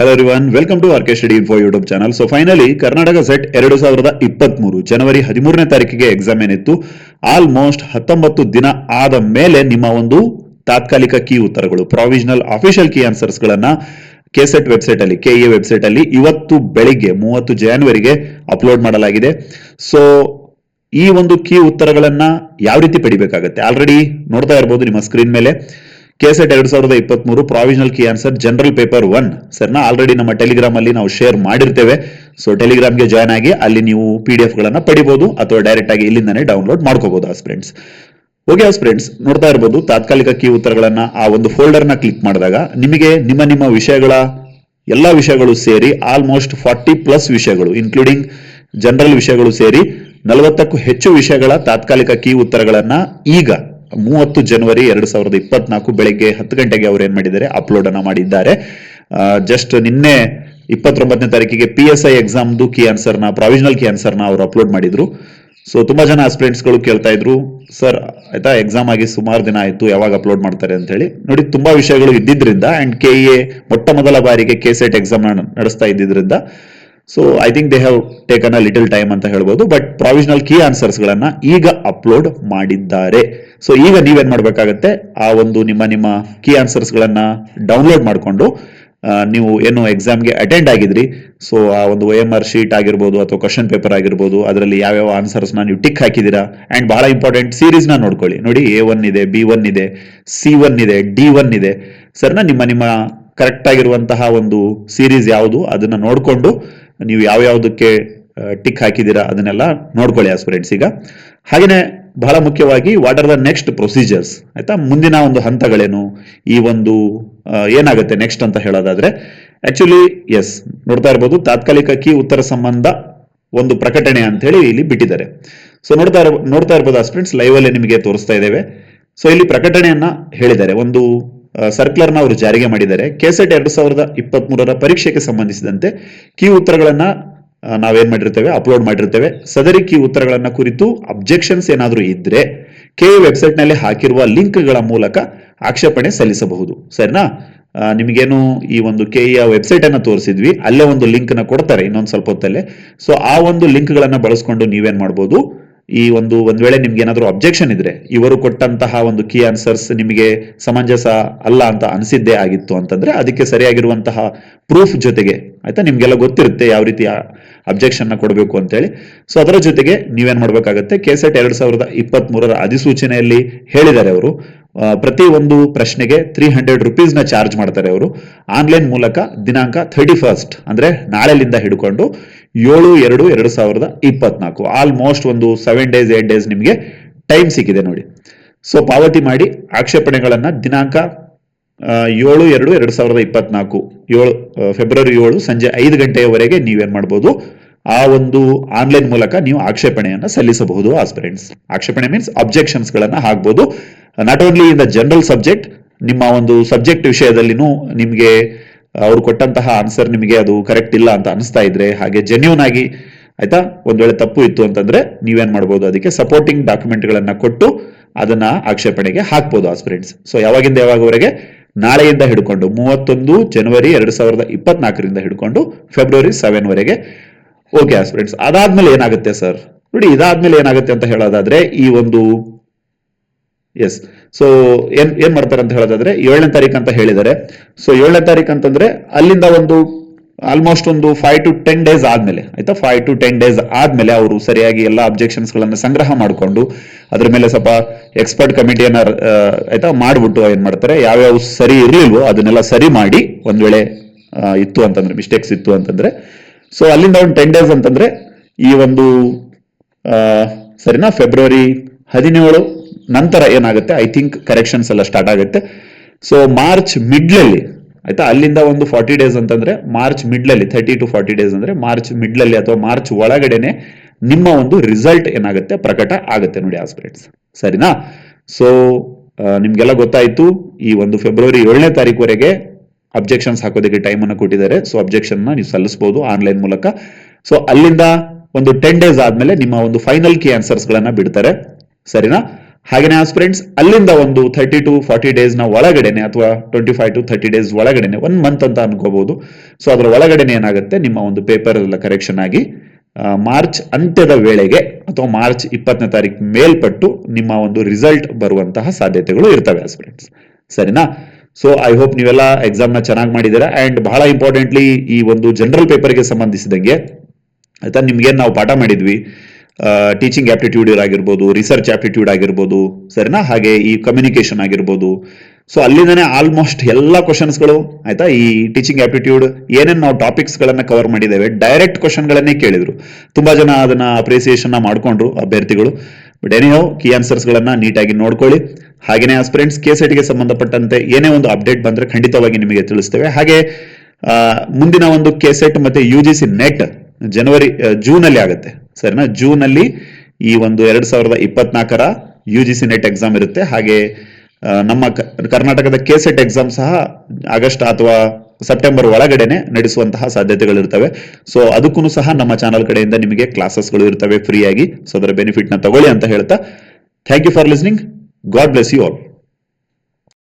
Hello everyone welcome to R K study info YouTube channel so finally Karnataka SET ಎರಡು ಸಾವಿರದ ಇಪ್ಪತ್ಮೂರು ಜನವರಿ ಹದಿಮೂರನೇ ತಾರೀಕಿಗೆ ಎಕ್ಸಾಮ್ ಏನಿತ್ತು? ಆಲ್ಮೋಸ್ಟ್ ಹತ್ತೊಂಬತ್ತು ದಿನ ಆದ ಮೇಲೆ ನಿಮ್ಮ ಒಂದು ತಾತ್ಕಾಲಿಕ ಕೀ ಉತ್ತರಗಳು ಪ್ರಾವಿಷನಲ್ ಅಫಿಷಿಯಲ್ ಕೀ ಆನ್ಸರ್ಸ್ ಗಳನ್ನ ಕೆಸೆಟ್ ವೆಬ್ಸೈಟ್ ಅಲ್ಲಿ ಕೆಇ ವೆಬ್ಸೈಟ್ ಅಲ್ಲಿ ಇವತ್ತು ಬೆಳಿಗ್ಗೆ ಮೂವತ್ತು ಜನವರಿಗೆ ಅಪ್ಲೋಡ್ ಮಾಡಲಾಗಿದೆ. ಸೊ ಈ ಒಂದು ಕೀ ಉತ್ತರಗಳನ್ನ ಯಾವ ರೀತಿ ಪಡಿಬೇಕಾಗತ್ತೆ? ಆಲ್ರೆಡಿ ನೋಡ್ತಾ ಇರಬಹುದು ನಿಮ್ಮ ಸ್ಕ್ರೀನ್ ಮೇಲೆ. ಕೆಸೆಟ್ ಎರಡು ಸಾವಿರದ ಇಪ್ಪತ್ತ್ ಮೂರು provisional key answer general paper one ಸರ್ನ ಆಲ್ರೆಡಿ ನಮ್ಮ ಟೆಲಿಗ್ರಾಮ್ ಅಲ್ಲಿ ನಾವು ಶೇರ್ ಮಾಡಿರ್ತೇವೆ. ಸೊ ಟೆಲಿಗ್ರಾಮ್ಗೆ ಜಾಯ್ನ್ ಆಗಿ ಅಲ್ಲಿ ನೀವು ಪಿ ಡಿ ಎಫ್ ಗಳನ್ನ ಪಡಿಬಹುದು ಅಥವಾ ಡೈರೆಕ್ಟ್ ಆಗಿ ಇಲ್ಲಿಂದಾನೆ ಡೌನ್ಲೋಡ್ ಮಾಡ್ಕೋಬಹುದು ಆ ಫ್ರೆಂಡ್ಸ್ ಓಕೆ ಫ್ರೆಂಡ್ಸ್ ನೋಡ್ತಾ ಇರಬಹುದು ತಾತ್ಕಾಲಿಕ ಕೀ ಉತ್ತರಗಳನ್ನ ಆ ಒಂದು ಫೋಲ್ಡರ್ನ ಕ್ಲಿಕ್ ಮಾಡಿದಾಗ ನಿಮಗೆ ನಿಮ್ಮ ನಿಮ್ಮ ವಿಷಯಗಳ ಎಲ್ಲ ವಿಷಯಗಳು ಸೇರಿ ಆಲ್ಮೋಸ್ಟ್ ಫಾರ್ಟಿ ಪ್ಲಸ್ ವಿಷಯಗಳು ಇನ್ಕ್ಲೂಡಿಂಗ್ ಜನರಲ್ ವಿಷಯಗಳು ಸೇರಿ ನಲವತ್ತಕ್ಕೂ ಹೆಚ್ಚು ವಿಷಯಗಳ ತಾತ್ಕಾಲಿಕ ಕೀ ಉತ್ತರಗಳನ್ನ ಈಗ ಮೂವತ್ತು ಜನವರಿ ಎರಡು ಸಾವಿರದ ಇಪ್ಪತ್ನಾಲ್ಕು ಬೆಳಗ್ಗೆ ಹತ್ತು ಗಂಟೆಗೆ ಅವರು ಏನ್ ಮಾಡಿದ್ದಾರೆ? ಅಪ್ಲೋಡ್ ಅನ್ನ ಮಾಡಿದ್ದಾರೆ. ಜಸ್ಟ್ ನಿನ್ನೆ ಇಪ್ಪತ್ತೊಂಬತ್ತನೇ ತಾರೀಕಿಗೆ ಪಿ ಎಸ್ ಐ ಎಕ್ಸಾಮ್ದು ಕೀ ಆನ್ಸರ್ನ ಪ್ರಾವಿಷನಲ್ ಕೀ ಆನ್ಸರ್ನ ಅವರು ಅಪ್ಲೋಡ್ ಮಾಡಿದ್ರು. ಸೊ ತುಂಬಾ ಜನ ಆಸ್ಪಿರೆಂಟ್ಸ್ಗಳು ಗಳು ಕೇಳ್ತಾ ಇದ್ರು ಸರ್ ಆಯ್ತಾ? ಎಕ್ಸಾಮ್ ಆಗಿ ಸುಮಾರು ದಿನ ಆಯ್ತು, ಯಾವಾಗ ಅಪ್ಲೋಡ್ ಮಾಡ್ತಾರೆ? ಅಂತ ಹೇಳಿ. ನೋಡಿ, ತುಂಬಾ ವಿಷಯಗಳು ಇದ್ದಿದ್ರಿಂದ ಅಂಡ್ ಕೆ ಎ ಮೊಟ್ಟ ಮೊದಲ ಬಾರಿಗೆ ಕೆ ಸೆಟ್ ಎಕ್ಸಾಮ್ ನಡೆಸ್ತಾ ಇದ್ದಿದ್ರಿಂದ so I think they have taken a little time ಅಂತ ಹೇಳ್ಬೋದು ಬಟ್ ಪ್ರಾವಿಷನಲ್ ಕೀ ಆನ್ಸರ್ಸ್ಗಳನ್ನ ಈಗ ಅಪ್ಲೋಡ್ ಮಾಡಿದ್ದಾರೆ. ಸೊ ಈಗ ನೀವೇನ್ ಮಾಡಬೇಕಾಗತ್ತೆ. ಆ ಒಂದು ನಿಮ್ಮ ನಿಮ್ಮ ಕೀ ಆನ್ಸರ್ಸ್ ಗಳನ್ನ ಡೌನ್ಲೋಡ್ ಮಾಡಿಕೊಂಡು ನೀವು ಏನು ಎಕ್ಸಾಮ್ಗೆ ಅಟೆಂಡ್ ಆಗಿದ್ರಿ ಸೊ ಆ ಒಂದು ಒ ಎಂ ಆರ್ ಶೀಟ್ ಆಗಿರ್ಬೋದು ಅಥವಾ ಕ್ವಶನ್ ಪೇಪರ್ ಆಗಿರ್ಬೋದು, ಅದರಲ್ಲಿ ಯಾವ್ಯಾವ ಆನ್ಸರ್ಸ್ ನೀವು ಟಿಕ್ ಹಾಕಿದ್ದೀರಾ? ಆ್ಯಂಡ್ ಬಹಳ ಇಂಪಾರ್ಟೆಂಟ್ ಸೀರೀಸ್ನ ನೋಡ್ಕೊಳ್ಳಿ. ನೋಡಿ ಎ ಒನ್ ಇದೆ ಬಿ ಒನ್ ಇದೆ ಸಿ ಒನ್ ಇದೆ ಡಿ ಒನ್ ಇದೆ. ಸರ್ನ ನಿಮ್ಮ ನಿಮ್ಮ ಕರೆಕ್ಟ್ ಆಗಿರುವಂತಹ ಒಂದು ಸೀರೀಸ್ ಯಾವುದು? ಅದನ್ನ ನೋಡಿಕೊಂಡು, ನೀವು ಯಾವ ಯಾವುದಕ್ಕೆ ಟಿಕ್ ಹಾಕಿದ್ದೀರಾ ಅದನ್ನೆಲ್ಲ ನೋಡ್ಕೊಳ್ಳಿ ಆಸ್ಪಿರೆಂಟ್ಸ್ ಈಗ ಹಾಗೆಯೇ ಬಹಳ ಮುಖ್ಯವಾಗಿ what are the next procedures ಆಯಿತಾ? ಮುಂದಿನ ಒಂದು ಹಂತಗಳೇನು? ಈ ಒಂದು ಏನಾಗುತ್ತೆ ನೆಕ್ಸ್ಟ್ ಅಂತ ಹೇಳೋದಾದ್ರೆ ಆಕ್ಚುಲಿ ಎಸ್ ನೋಡ್ತಾ ಇರ್ಬೋದು, ತಾತ್ಕಾಲಿಕ ಕೀ ಉತ್ತರ ಸಂಬಂಧ ಒಂದು ಪ್ರಕಟಣೆ ಅಂತ ಹೇಳಿ ಇಲ್ಲಿ ಬಿಟ್ಟಿದ್ದಾರೆ. ಸೊ ನೋಡ್ತಾ ಇರ್ಬೋದು ನೋಡ್ತಾ ಇರ್ಬೋದು ಆಸ್ಪಿರೆಂಟ್ಸ್ ಲೈವ್ ಅಲ್ಲಿ ನಿಮಗೆ ತೋರಿಸ್ತಾ ಇದ್ದೇವೆ. ಸೊ ಇಲ್ಲಿ ಪ್ರಕಟಣೆಯನ್ನ ಹೇಳಿದ್ದಾರೆ. ಒಂದು ಸರ್ಕ್ಯುಲರ್ನ ಅವರು ಜಾರಿಗೆ ಮಾಡಿದ್ದಾರೆ. ಕೆಸೆಟ್ ಎರಡು ಸಾವಿರದ ಇಪ್ಪತ್ತ್ ಮೂರರ ಪರೀಕ್ಷೆಗೆ ಸಂಬಂಧಿಸಿದಂತೆ ಕೀ ಉತ್ತರಗಳನ್ನ ನಾವೇನ್ ಮಾಡಿರ್ತೇವೆ? ಅಪ್ಲೋಡ್ ಮಾಡಿರ್ತೇವೆ. ಸದರಿ ಕೀ ಉತ್ತರಗಳನ್ನ ಕುರಿತು ಅಬ್ಜೆಕ್ಷನ್ಸ್ ಏನಾದರೂ ಇದ್ದರೆ ಕೆ ವೆಬ್ಸೈಟ್ನಲ್ಲಿ ಹಾಕಿರುವ ಲಿಂಕ್ಗಳ ಮೂಲಕ ಆಕ್ಷೇಪಣೆ ಸಲ್ಲಿಸಬಹುದು. ಸರಿನಾ? ನಿಮಗೇನು ಈ ಒಂದು ಕೆ ವೆಬ್ಸೈಟ್ ವೆಬ್ಸೈಟನ್ನು ತೋರಿಸಿದ್ವಿ, ಅಲ್ಲೇ ಒಂದು ಲಿಂಕ್ನ ಕೊಡ್ತಾರೆ, ಇನ್ನೊಂದು ಸ್ವಲ್ಪ ಹೊತ್ತಲ್ಲೇ. ಸೊ ಆ ಒಂದು ಲಿಂಕ್ ಗಳನ್ನ ಬಳಸ್ಕೊಂಡು ನೀವೇನು ಮಾಡ್ಬೋದು? ಈ ಒಂದು ಒಂದ್ ವೇಳೆ ನಿಮ್ಗೆ ಏನಾದರೂ ಅಬ್ಜೆಕ್ಷನ್ ಇದ್ರೆ, ಇವರು ಕೊಟ್ಟಂತಹ ಒಂದು ಕೀ ಆನ್ಸರ್ಸ್ ನಿಮಗೆ ಸಮಂಜಸ ಅಲ್ಲ ಅಂತ ಅನಿಸಿದ್ದೇ ಆಗಿತ್ತು ಅಂತಂದ್ರೆ, ಅದಕ್ಕೆ ಸರಿಯಾಗಿರುವಂತಹ ಪ್ರೂಫ್ ಜೊತೆಗೆ, ಆಯ್ತಾ? ನಿಮ್ಗೆಲ್ಲ ಗೊತ್ತಿರುತ್ತೆ ಯಾವ ರೀತಿ ಅಬ್ಜೆಕ್ಷನ್ನ ಕೊಡಬೇಕು ಅಂತ ಹೇಳಿ ಸೊ ಅದರ ಜೊತೆಗೆ ನೀವೇನ್ ಮಾಡ್ಬೇಕಾಗತ್ತೆ ಕೆಸೆಟ್ ಎರಡ್ ಸಾವಿರದ ಇಪ್ಪತ್ತ್ ಮೂರರ ಅಧಿಸೂಚನೆಯಲ್ಲಿ ಹೇಳಿದ್ದಾರೆ ಅವರು. ಪ್ರತಿ ಒಂದು ಪ್ರಶ್ನೆಗೆ ತ್ರೀ ಹಂಡ್ರೆಡ್ ರುಪೀಸ್ನ ಚಾರ್ಜ್ ಮಾಡ್ತಾರೆ ಅವರು. ಆನ್ಲೈನ್ ಮೂಲಕ ದಿನಾಂಕ ಥರ್ಟಿ ಫಸ್ಟ್ ಅಂದ್ರೆ ನಾಳೆಲಿಂದ ಹಿಡ್ಕೊಂಡು ಏಳು ಎರಡು ಎರಡು ಸಾವಿರದ ಇಪ್ಪತ್ನಾಲ್ಕು. ಆಲ್ಮೋಸ್ಟ್ ಒಂದು ಸೆವೆನ್ ಡೇಸ್ ಏಟ್ ಡೇಸ್ ನಿಮಗೆ ಟೈಮ್ ಸಿಕ್ಕಿದೆ ನೋಡಿ. ಸೊ ಪಾವತಿ ಮಾಡಿ ಆಕ್ಷೇಪಣೆಗಳನ್ನ ದಿನಾಂಕ ಏಳು, ಎರಡು ಎರಡು ಸಾವಿರದ ಇಪ್ಪತ್ನಾಲ್ಕು, ಏಳು ಫೆಬ್ರವರಿ ಏಳು ಸಂಜೆ ಐದು ಗಂಟೆಯವರೆಗೆ ನೀವೇನು ಮಾಡ್ಬೋದು? ಆ ಒಂದು ಆನ್ಲೈನ್ ಮೂಲಕ ನೀವು ಆಕ್ಷೇಪಣೆಯನ್ನು ಸಲ್ಲಿಸಬಹುದು ಆಸ್ಪಿರೆಂಟ್ಸ್ ಆಕ್ಷೇಪಣೆ ಮೀನ್ಸ್ ಅಬ್ಜೆಕ್ಷನ್ಸ್ಗಳನ್ನು ಹಾಕ್ಬೋದು. Not only in the general subject ನಿಮ್ಮ ಒಂದು ಸಬ್ಜೆಕ್ಟ್ ವಿಷಯದಲ್ಲಿನೂ ನಿಮಗೆ ಅವ್ರು ಕೊಟ್ಟಂತಹ ಆನ್ಸರ್ ನಿಮಗೆ ಅದು ಕರೆಕ್ಟ್ ಇಲ್ಲ ಅಂತ ಅನಿಸ್ತಾ ಇದ್ರೆ, ಹಾಗೆ ಜೆನ್ಯೂನ್ ಆಗಿ ಆಯ್ತಾ? ಒಂದ್ ವೇಳೆ ತಪ್ಪು ಇತ್ತು ಅಂತಂದ್ರೆ ನೀವೇನ್ ಮಾಡ್ಬೋದು? ಅದಕ್ಕೆ ಸಪೋರ್ಟಿಂಗ್ ಡಾಕ್ಯುಮೆಂಟ್ಗಳನ್ನ ಕೊಟ್ಟು ಅದನ್ನ ಆಕ್ಷೇಪಣೆಗೆ ಹಾಕ್ಬೋದು ಆಸ್ಪಿರೆಂಟ್ಸ್ ಸೊ ಯಾವಾಗಿಂದ ಯಾವಾಗವರೆಗೆ? ನಾಳೆಯಿಂದ ಹಿಡ್ಕೊಂಡು ಮೂವತ್ತೊಂದು ಜನವರಿ ಎರಡು ಸಾವಿರದ ಇಪ್ಪತ್ನಾಲ್ಕರಿಂದ ಹಿಡ್ಕೊಂಡು ಫೆಬ್ರವರಿ ಸೆವೆನ್ ವರೆಗೆ. ಓಕೆ ಫ್ರೆಂಡ್ಸ್ ಅದಾದ್ಮೇಲೆ ಏನಾಗುತ್ತೆ ಸರ್ ನೋಡಿ, ಇದಾದ್ಮೇಲೆ ಏನಾಗುತ್ತೆ ಅಂತ ಹೇಳೋದಾದ್ರೆ, ಈ ಒಂದು ಎಸ್ ಸೊ ಏನ್ ಏನ್ ಮಾಡ್ತಾರೆ ಅಂತ ಹೇಳೋದಾದ್ರೆ, ಏಳನೇ ತಾರೀಕು ಅಂತ ಹೇಳಿದ್ದಾರೆ. ಸೊ ಏಳನೇ ತಾರೀಕು ಅಂತಂದ್ರೆ, ಅಲ್ಲಿಂದ ಒಂದು ಆಲ್ಮೋಸ್ಟ್ ಒಂದು ಫೈವ್ ಟು ಟೆನ್ ಡೇಸ್ ಆದ್ಮೇಲೆ, ಆಯ್ತಾ? ಫೈವ್ ಟು ಟೆನ್ ಡೇಸ್ ಆದ್ಮೇಲೆ ಅವರು ಸರಿಯಾಗಿ ಎಲ್ಲ ಅಬ್ಜೆಕ್ಷನ್ಸ್ ಗಳನ್ನ ಸಂಗ್ರಹ ಮಾಡಿಕೊಂಡು, ಅದ್ರ ಮೇಲೆ ಸ್ವಲ್ಪ ಎಕ್ಸ್ಪರ್ಟ್ ಕಮಿಟಿಯನ್ನ ಆಯಿತಾ? ಏನು ಏನ್ ಮಾಡ್ತಾರೆ? ಯಾವ್ಯಾವ ಸರಿ ಇರಲಿಲ್ವೋ ಅದನ್ನೆಲ್ಲ ಸರಿ ಮಾಡಿ ಒಂದ್ ವೇಳೆ ಇತ್ತು ಅಂತಂದ್ರೆ ಮಿಸ್ಟೇಕ್ಸ್ ಇತ್ತು ಅಂತಂದ್ರೆ. ಸೊ ಅಲ್ಲಿಂದ ಒಂದು ಟೆನ್ ಡೇಸ್ ಅಂತಂದ್ರೆ, ಈ ಒಂದು ಸರಿನಾ? ಫೆಬ್ರವರಿ ಹದಿನೇಳು ನಂತರ ಏನಾಗುತ್ತೆ? ಐ ಥಿಂಕ್ ಕರೆಕ್ಷನ್ಸ್ ಎಲ್ಲ ಸ್ಟಾರ್ಟ್ ಆಗುತ್ತೆ. ಸೊ ಮಾರ್ಚ್ ಮಿಡ್ಲಲ್ಲಿ ಆಯ್ತಾ? ಅಲ್ಲಿಂದ ಒಂದು ಫಾರ್ಟಿ ಡೇಸ್ ಅಂತಂದ್ರೆ ಮಾರ್ಚ್ ಮಿಡ್ಲಲ್ಲಿ ಥರ್ಟಿ ಟು ಫಾರ್ಟಿ ಡೇಸ್ ಅಂದ್ರೆ ಮಾರ್ಚ್ ಮಿಡ್ಲಲ್ಲಿ ಅಥವಾ ಮಾರ್ಚ್ ಒಳಗಡೆನೆ ನಿಮ್ಮ ಒಂದು ರಿಸಲ್ಟ್ ಏನಾಗುತ್ತೆ? ಪ್ರಕಟ ಆಗುತ್ತೆ ನೋಡಿ ಆಸ್ಪಿರೇಟ್ಸ್ ಸರಿನಾ? ಸೊ ನಿಮ್ಗೆಲ್ಲ ಗೊತ್ತಾಯ್ತು, ಈ ಒಂದು ಫೆಬ್ರವರಿ ಏಳನೇ ತಾರೀಕುವರೆಗೆ ಅಬ್ಜೆಕ್ಷನ್ಸ್ ಹಾಕೋದಕ್ಕೆ ಟೈಮ್ ಅನ್ನು ಕೊಟ್ಟಿದ್ದಾರೆ. ಸೊ ಅಬ್ಜೆಕ್ಷನ್ ನೀವು ಸಲ್ಲಿಸಬಹುದು ಆನ್ಲೈನ್ ಮೂಲಕ. ಸೊ ಅಲ್ಲಿಂದ ಒಂದು ಟೆನ್ ಡೇಸ್ ಆದ್ಮೇಲೆ ನಿಮ್ಮ ಒಂದು ಫೈನಲ್ ಕೀ ಆನ್ಸರ್ಸ್ ಗಳನ್ನ ಬಿಡ್ತಾರೆ. ಸರಿನಾ? ಹಾಗೆಯೇ ಆಸ್ಪಿರೆಂಟ್ಸ್ ಅಲ್ಲಿಂದ ಒಂದು ಥರ್ಟಿ ಟು ಫಾರ್ಟಿ ಡೇಸ್ನ ಒಳಗಡೆನೆ ಅಥವಾ twenty five to thirty days ಒಳಗಡೆನೆ ಒನ್ ಮಂತ್ ಅಂತ ಅನ್ಕೋಬಹುದು ಸೊ ಅದರ ಒಳಗಡೆನೆ ಏನಾಗುತ್ತೆ, ನಿಮ್ಮ ಒಂದು ಪೇಪರ್ ಎಲ್ಲ ಕರೆಕ್ಷನ್ ಆಗಿ ಮಾರ್ಚ್ ಅಂತ್ಯದ ವೇಳೆಗೆ ಅಥವಾ ಮಾರ್ಚ್ ಇಪ್ಪತ್ತನೇ ತಾರೀಕು ಮೇಲ್ಪಟ್ಟು ನಿಮ್ಮ ಒಂದು ರಿಸಲ್ಟ್ ಬರುವಂತಹ ಸಾಧ್ಯತೆಗಳು ಇರ್ತವೆ ಫ್ರೆಂಡ್ಸ್ ಸರಿನಾ? ಸೊ ಐ ಹೋಪ್ ನೀವೆಲ್ಲ ಎಕ್ಸಾಮ್ನ ಚೆನ್ನಾಗಿ ಮಾಡಿದ್ದೀರಾ ಅಂಡ್ ಬಹಳ ಇಂಪಾರ್ಟೆಂಟ್ಲಿ ಈ ಒಂದು ಜನರಲ್ ಪೇಪರ್ಗೆ ಸಂಬಂಧಿಸಿದಂಗೆ, ಆಯ್ತಾ? ನಿಮ್ಗೆ ನಾವು ಪಾಠ ಮಾಡಿದ್ವಿ? ಟೀಚಿಂಗ್ ಆಪ್ಟಿಟ್ಯೂಡ್ ಆಗಿರ್ಬೋದು ರಿಸರ್ಚ್ ಆಪ್ಟಿಟ್ಯೂಡ್ ಆಗಿರ್ಬೋದು, ಸರಿನಾ? ಹಾಗೆ ಈ ಕಮ್ಯುನಿಕೇಷನ್ ಆಗಿರ್ಬೋದು. ಸೊ ಅಲ್ಲಿಂದನೇ ಆಲ್ಮೋಸ್ಟ್ ಎಲ್ಲ ಕ್ವಶನ್ಸ್ಗಳು ಆಯ್ತಾ? ಈ ಟೀಚಿಂಗ್ ಆಪ್ಟಿಟ್ಯೂಡ್ ಏನೇನು ನಾವು ಟಾಪಿಕ್ಸ್ ಗಳನ್ನ ಕವರ್ ಮಾಡಿದ್ದೇವೆ. ಡೈರೆಕ್ಟ್ ಕ್ವಶನ್ಗಳನ್ನೇ ಕೇಳಿದ್ರು. ತುಂಬಾ ಜನ ಅದನ್ನ ಅಪ್ರಿಸಿಯೇಷನ್ನ ಮಾಡ್ಕೊಂಡ್ರು ಅಭ್ಯರ್ಥಿಗಳು. ಬಟ್ ಏನೇ ಕೀ ಆನ್ಸರ್ಸ್ ಗಳನ್ನ ನೀಟಾಗಿ ನೋಡ್ಕೊಳ್ಳಿ. ಹಾಗೇನೇ ಆಸ್ಪಿರೆಂಟ್ಸ್ ಕೆ ಗೆ ಸಂಬಂಧಪಟ್ಟಂತೆ ಏನೇ ಒಂದು ಅಪ್ಡೇಟ್ ಬಂದ್ರೆ ಖಂಡಿತವಾಗಿ ನಿಮಗೆ ತಿಳಿಸ್ತೇವೆ. ಹಾಗೆ ಮುಂದಿನ ಒಂದು ಕೆ ಸೆಟ್ ಮತ್ತೆ ಯು ಜಿ ಸಿ ನೆಟ್ ಜನವರಿ ಜೂನ್ ಅಲ್ಲಿ ಆಗುತ್ತೆ. ಸರಿನಾ? ಜೂನ್ ಅಲ್ಲಿ ಈ ಒಂದು ಎರಡ್ ಸಾವಿರದ ಇಪ್ಪತ್ನಾಲ್ಕರ U G C NET exam ಇರುತ್ತೆ. ಹಾಗೆ ನಮ್ಮ ಕರ್ನಾಟಕದ ಕೆ ಸೆಟ್ ಎಕ್ಸಾಮ್ ಸಹ ಆಗಸ್ಟ್ ಅಥವಾ ಸೆಪ್ಟೆಂಬರ್ ಒಳಗಡೆನೆ ನಡೆಸುವಂತಹ ಸಾಧ್ಯತೆಗಳಿರ್ತವೆ. ಸೊ ಅದಕ್ಕೂ ಸಹ ನಮ್ಮ ಚಾನಲ್ ಕಡೆಯಿಂದ ನಿಮಗೆ ಕ್ಲಾಸಸ್ಗಳು ಇರ್ತವೆ ಫ್ರೀಯಾಗಿ. ಸೊ ಅದರ ಬೆನಿಫಿಟ್ನ ತಗೊಳ್ಳಿ ಅಂತ ಹೇಳ್ತಾ. Thank you for listening God bless you all